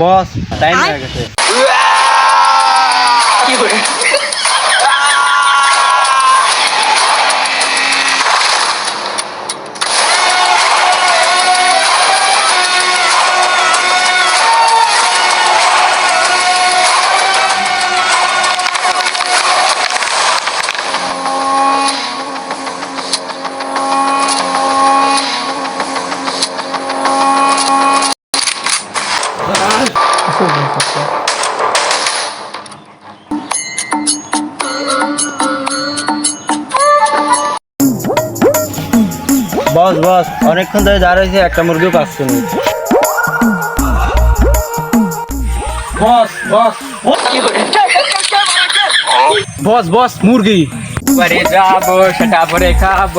বস time হয়ে গেছে। বস বস অনেকক্ষণ ধরে দাঁড়িয়ে হয়েছে একটা মুরগিও পাচ্ছে বস বস। বস বস মুরগি। বাড়ি যাব সেটা পরে খাব।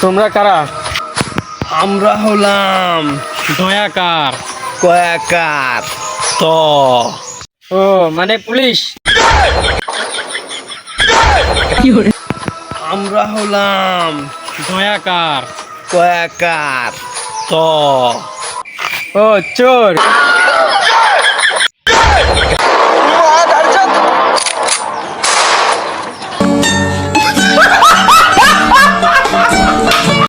তোমরা কারা? আমরা হলাম দয়াকার। কয়াকার। ত। ও মানে পুলিশ। আমরা হলাম দয়াকার। কয়াকার। ত। ও চোর।